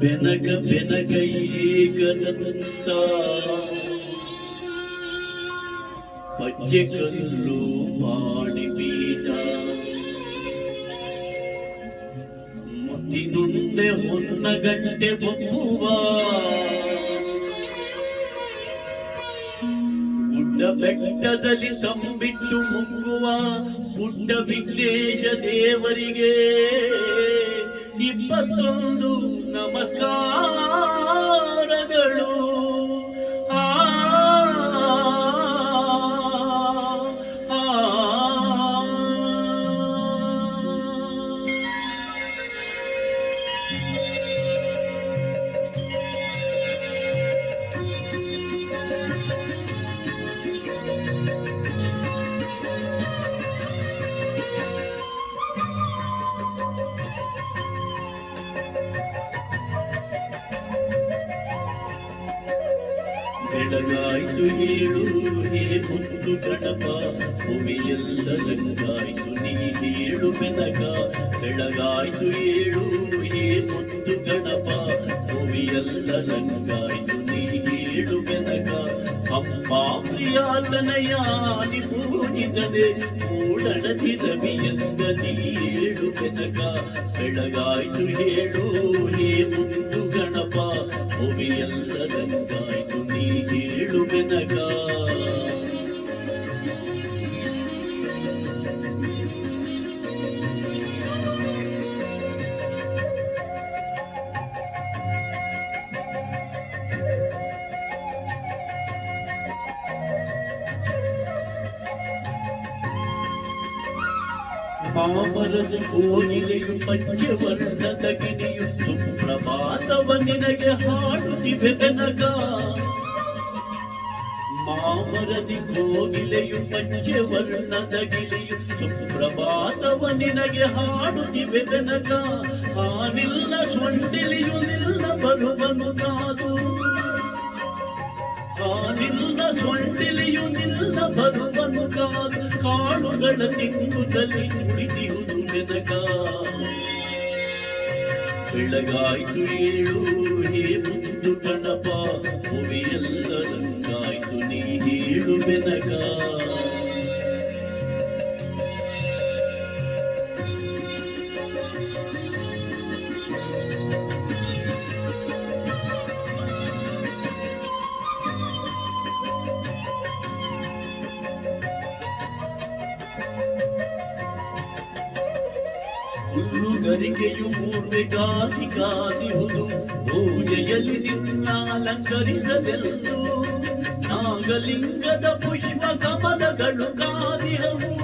ಬೆನಕ ಬೆನಕ ಏಕದಂತ. ಪಚ್ಚೆ ಕಲ್ಲು ಮಾಡಿ ಬೀಟ ಮುತ್ತಿನುಂಡೆ ಹೊನ್ನ ಗಂಟೆ ಬಪ್ಪುವ ಗುಡ್ಡ ಬೆಟ್ಟದಲ್ಲಿ ತಂಬಿಟ್ಟು ಮುಗ್ಗುವ ಪುಟ್ಟ ವಿಘ್ನೇಶ ದೇವರಿಗೆ. ಇಪ್ಪತ್ತೊಂದು ನಮಸ್ಕಾರಗಳು ಬೆಳಗಾಯ್ತು ಹೇಳು ಹೇ ಮುತ್ತು ಗಣಪ ಭೂಮಿಯೆಲ್ಲ ರಂಗಾಯ್ತು ನೀ ಹೇಳು ಬೆನಕ ಬೆಳಗಾಯ್ತು ಹೇಳು ಹೇ ಮುತ್ತು ಗಣಪ ಭೂಮಿಯೆಲ್ಲ ರಂಗಾಯ್ತು ನೀ ಹೇಳು ಬೆನಕ ಅಮ್ಮ ಪ್ರಿಯಾತನಯಾನಿ ಪೂಜಿತದೆ ಮೂಡಣದಿ ರವಿಯಂದ ನೀ ಹೇಳು ಬೆನಕ ಬೆಳಗಾಯ್ತು ಹೇಳು ಹೇ ಮುತ್ತು ಮಾಮರದ ಕೋಗಿಲೆಯು ಪಂಚವರ್ಣದ ಗಿಣಿಯು ಸುಪ್ರಭಾತವ ನಿನಗೆ ಹಾಡುತ್ತಿವೆ ಬೆನಕ ಮಾಮರದಿ ಕೋಗಿಲೆಯು ಪಂಚವರ್ಣದ ಗಿಳಿಯು ಸುಪ್ರಭಾತವ ನಿನಗೆ ಹಾಡುತ್ತಿವೆ ಬೆನಕ ಹಾವಿಲ್ಲ ಸೊಂಡಿಲಿಯು ನಿಲ್ಲ ಬರುವನು ಕಾದು ಹಾವಿಲ್ಲ ಸೊಂಡಿಲಿಯು ನಿಲ್ಲ ಬರುವನು ಕಾದು ಕಾಳುಗಳ ತಿಂಗುದಲ್ಲಿ ಕುಳಿತಿರುವುದು ಬೆನಕ ಬೆಳಗಾಯ್ತು ಏಳು ಹೇ ಮುದ್ದು ಗಣಪ ಭುವಿಯೆಲ್ಲ ರಂಗಾಯ್ತು ನೀ ಹೇಳು ಬೆನಕ ಹುಲ್ಲುಗರಿಕೆಯು ಮೂರ್ವೆ ಗಾದಿ ಕಾದಿಹುದು ಪೂಜೆಯಲ್ಲಿ ನಿನ್ನ ಅಲಂಕರಿಸಲೆಂದು ನಾಗಲಿಂಗದ ಪುಷ್ಪ ಕಮಲಗಳು ಕಾದಿಹವು.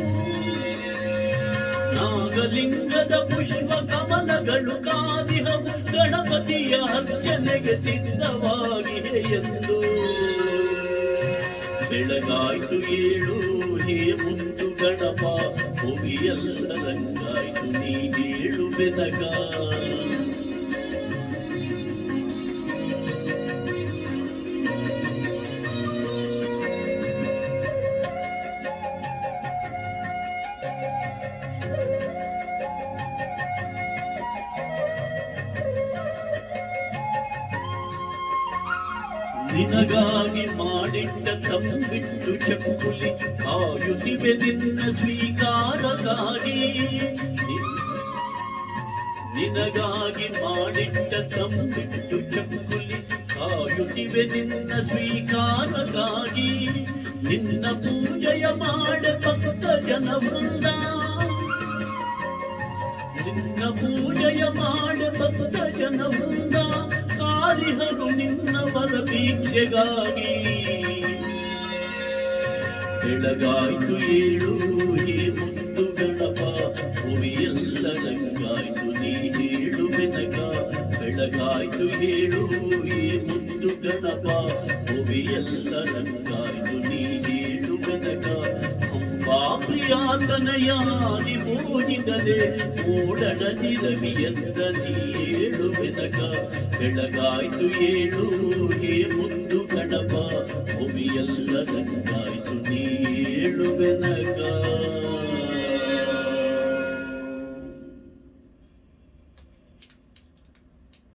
ನಾಗಲಿಂಗದ ಪುಷ್ಪ ಕಮಲಗಳು ಕಾದಿಹವು. ಗಣಪತಿಯ ಅರ್ಚನೆಗೆ ಸಿದ್ಧವಾಗಿದೆ ಎಂದು. ಬೆಳಗಾಯ್ತು ಏಳು ಹೇ ಮುಂದು ಗಣಪ ಭೂಮಿಯೆಲ್ಲ ರಂಗಾಯ್ತು ನೀ ಏಳು ಬೆನಕ ನಿನಗಾಗಿ ಮಾಡಿಟ್ಟ ತಂಬಿಟ್ಟು ಚಕ್ಕುಲಿ ಆಯುತಿವೆ ನಿನ್ನ ಸ್ವೀಕಾರಕ್ಕಾಗಿ. ನಿನಗಾಗಿ ಮಾಡಿಟ್ಟ ತಂಬಿಟ್ಟು ಚಕ್ಕುಲಿ ಆಯುತಿವೆ ನಿನ್ನ ಸ್ವೀಕಾರಕ್ಕಾಗಿ. ನಿನ್ನ ಪೂಜೆಯ ಮಾಡ ಭಕ್ತ ಜನ ವೃಂದ. ನಿನ್ನ ಪೂಜೆಯ ಮಾಡ ಭಕ್ತ ಜನ ವೃಂದ ಕಾರಿಹರು ನಿನ್ನವರ ದೀಕ್ಷೆಗಾಗಿ ಬೆಳಗಾಯ್ತು ಏಳು ಹೇ ಮುತ್ತು ಗಣಪ ಭುವಿಯೆಲ್ಲ ರಂಗಾಯ್ತು ನೀ ಹೇಳು ಬೆನಕ ಬೆಳಗಾಯ್ತು ಏಳು ಹೇ ಮುತ್ತು ಗಣಪ, ಭುವಿಯೆಲ್ಲ ರಂಗಾಯ್ತು ನೀ ಅಂಬಾ ಪ್ರಿಯಾತನಯಾದಿ ಪೂಜಿತದೆ ಮೂಡಣದಿ ರವಿಯಂದ ನೀ ಏಳು ಬೆನಕ ಬೆಳಗಾಯ್ತು ಏಳು ಹೇ ಮುದ್ದು ಗಣಪ ಭೂಮಿಯೆಲ್ಲ ರಂಗಾಯ್ತು